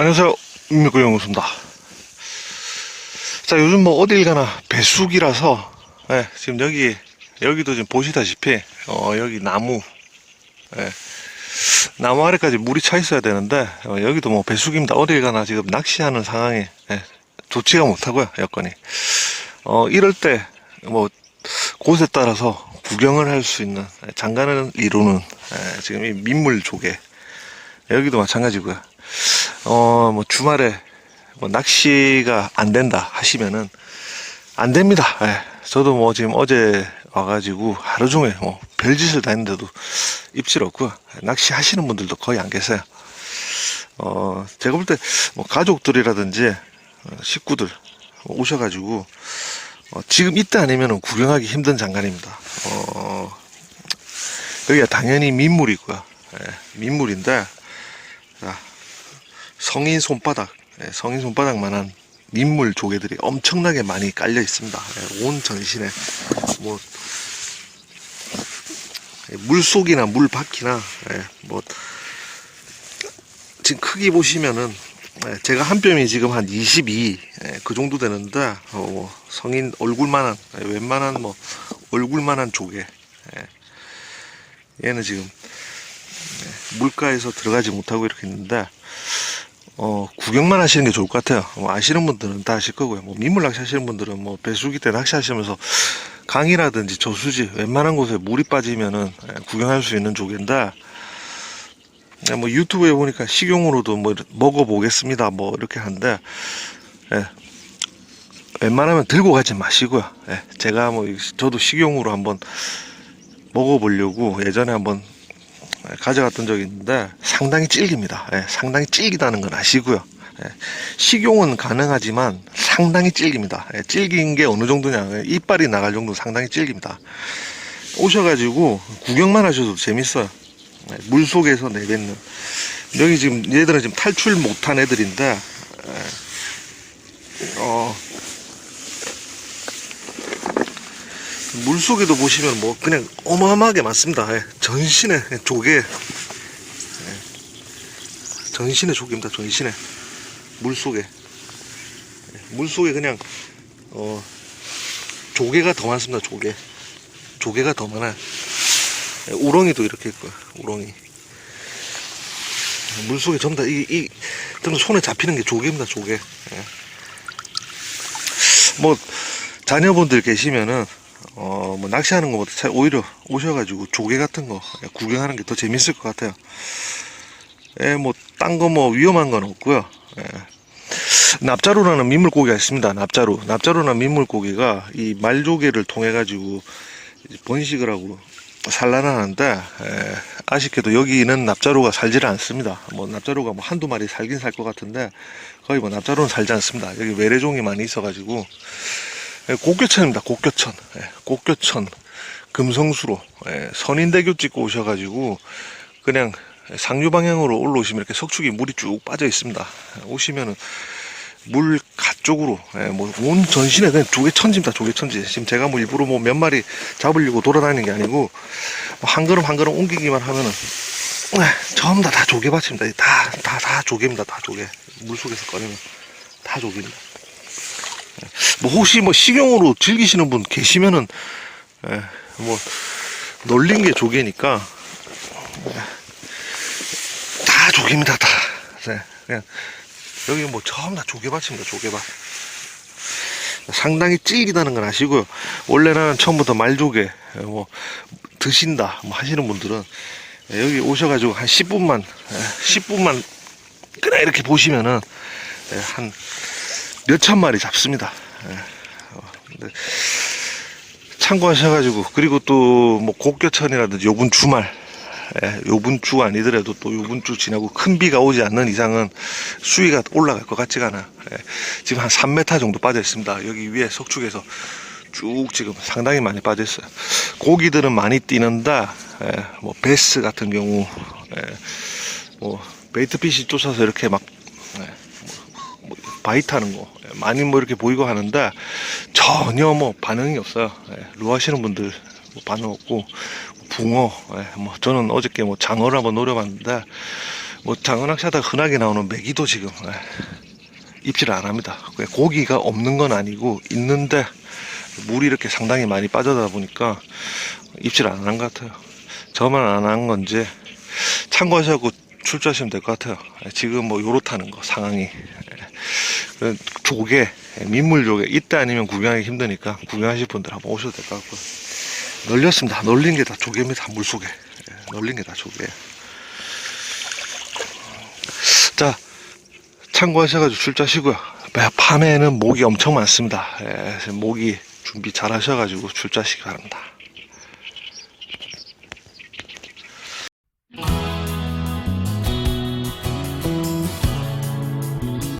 안녕하세요. 민미고 영우수입니다. 자, 요즘 뭐 어딜 가나 배수기라서, 예, 지금 여기, 여기도 지금 보시다시피, 어, 여기 나무, 예, 나무 아래까지 물이 차 있어야 되는데, 어, 여기도 뭐 배수기입니다. 어딜 가나 지금 낚시하는 상황이, 예, 좋지가 못하고요, 여건이. 어, 이럴 때, 뭐, 곳에 따라서 구경을 할 수 있는, 예, 장관을 이루는, 예, 지금 이 민물 조개, 여기도 마찬가지고요. 어, 뭐 주말에 뭐 낚시가 안 된다 하시면은 안 됩니다. 예. 저도 뭐 지금 어제 와가지고 하루 종일 뭐 별짓을 다 했는데도 입질 없고요. 낚시 하시는 분들도 거의 안 계세요. 어, 제가 볼 때 뭐 가족들이라든지 어, 식구들 오셔가지고 어, 지금 이때 아니면은 구경하기 힘든 장관입니다. 어, 여기가 당연히 민물이고요. 예, 민물인데 자, 성인 손바닥, 예, 성인 손바닥만한 민물 조개들이 엄청나게 많이 깔려 있습니다. 예, 온 전신에 뭐 예, 물속이나 물 밖이나 예, 뭐 지금 크기 보시면은 예, 제가 한 뼘이 지금 한 22, 예, 그 정도 되는데 어, 뭐 성인 얼굴만한 예, 웬만한 뭐 얼굴만한 조개. 예. 얘는 지금 물가에서 들어가지 못하고 이렇게 있는데 어 구경만 하시는 게 좋을 것 같아요. 뭐 아시는 분들은 다 아실 거고요. 뭐 민물 낚시 하시는 분들은 뭐 배수기 때 낚시 하시면서 강이라든지 저수지 웬만한 곳에 물이 빠지면은 예, 구경할 수 있는 조개인데 예, 뭐 유튜브에 보니까 식용으로도 뭐 먹어보겠습니다. 뭐 이렇게 하는데 예, 웬만하면 들고 가지 마시고요. 예, 제가 뭐 저도 식용으로 한번 먹어보려고 예전에 한번 예, 가져갔던 적이 있는데 상당히 질깁니다. 예, 상당히 질기다는 건 아시고요. 예, 식용은 가능하지만 상당히 질깁니다. 예, 질긴 게 어느 정도냐 예, 이빨이 나갈 정도 상당히 질깁니다. 오셔가지고 구경만 하셔도 재밌어요. 예, 물 속에서 내뱉는 여기 지금 얘들은 지금 탈출 못한 애들인데 예, 어, 물 속에도 보시면 뭐 그냥 어마어마하게 많습니다. 예, 전신에 조개, 예, 전신에 조개입니다. 전신에 물 속에 예, 물 속에 그냥 어 조개가 더 많습니다. 조개, 조개가 더 많아. 요 우렁이도 이렇게 있고요. 우렁이. 물 속에 전부 다 이, 이, 손에 잡히는 게 조개입니다. 조개. 예. 뭐 자녀분들 계시면은 어, 뭐, 낚시하는 것보다 차- 오히려 오셔가지고 조개 같은 거 구경하는 게 더 재밌을 것 같아요. 예, 뭐, 딴 거 뭐 위험한 건 없고요. 예. 납자루라는 민물고기가 있습니다. 납자루. 납자루라는 민물고기가 이 말조개를 통해가지고 번식을 하고 산란하는데, 예, 아쉽게도 여기는 납자루가 살지를 않습니다. 뭐, 납자루가 뭐 한두 마리 살긴 살 것 같은데, 거의 뭐 납자루는 살지 않습니다. 여기 외래종이 많이 있어가지고, 예, 곡교천입니다. 곡교천. 예, 곡교천. 금성수로 예, 선인대교 찍고 오셔가지고 그냥 상류 방향으로 올라오시면 이렇게 석축이 물이 쭉 빠져 있습니다. 예, 오시면은 물 가쪽으로 예, 뭐온 전신에 그냥 조개천지입니다. 조개천지. 지금 제가 뭐 일부러 뭐 몇 마리 잡으려고 돌아다니는 게 아니고 뭐한 걸음 한 걸음 옮기기만 하면은 예, 전부 다 다 조개밭입니다. 다 다 다 조개입니다. 다 조개. 물 속에서 꺼내면 다 조개입니다. 뭐 혹시 뭐 식용으로 즐기시는 분 계시면은 예, 뭐 놀린 게 조개니까 예, 다 조개입니다 다. 네, 그냥 여기 뭐 전부 다 조개밭입니다 조개밭. 상당히 찔기다는 건 아시고요. 원래는 처음부터 말조개 예, 뭐 드신다 뭐 하시는 분들은 예, 여기 오셔가지고 한 10분만 10분만 그냥 이렇게 보시면은 예, 한 몇 천 마리 잡습니다. 근데 참고하셔가지고 그리고 또 뭐 곡교천이라든지 요번 주말 예, 요번 주 아니더라도 또 요번 주 지나고 큰 비가 오지 않는 이상은 수위가 올라갈 것 같지가 않아. 예, 지금 한 3m 정도 빠져 있습니다. 여기 위에 석축에서 쭉 지금 상당히 많이 빠져 있어요. 고기들은 많이 뛰는데 예, 뭐 베스 같은 경우 예, 뭐 베이트피시 쫓아서 이렇게 막 예, 뭐 바이트 하는 거 예, 많이 뭐 이렇게 보이고 하는데 전혀 뭐 반응이 없어요. 예, 루 하시는 분들 뭐 반응 없고 붕어 예, 뭐 저는 어저께 뭐 장어를 한번 노려봤는데 뭐 장어 낚시하다 흔하게 나오는 메기도 지금 예, 입질을 안 합니다. 고기가 없는 건 아니고 있는데 물이 이렇게 상당히 많이 빠져다 보니까 입질을 안한 것 같아요. 저만 안 한 건지 참고하시고 출조하시면 될 것 같아요. 예, 지금 뭐 요렇다는 거 상황이 조개 예, 민물 조개 이때 아니면 구경하기 힘드니까 구경하실 분들 한번 오셔도 될 것 같고요. 널렸습니다. 널린 게 다 조개입니다. 물속에 예, 널린 게 다 조개예요. 자 참고하셔가지고 출자하시고요. 밤에는 모기 엄청 많습니다. 예, 모기 준비 잘 하셔가지고 출자하시기 바랍니다.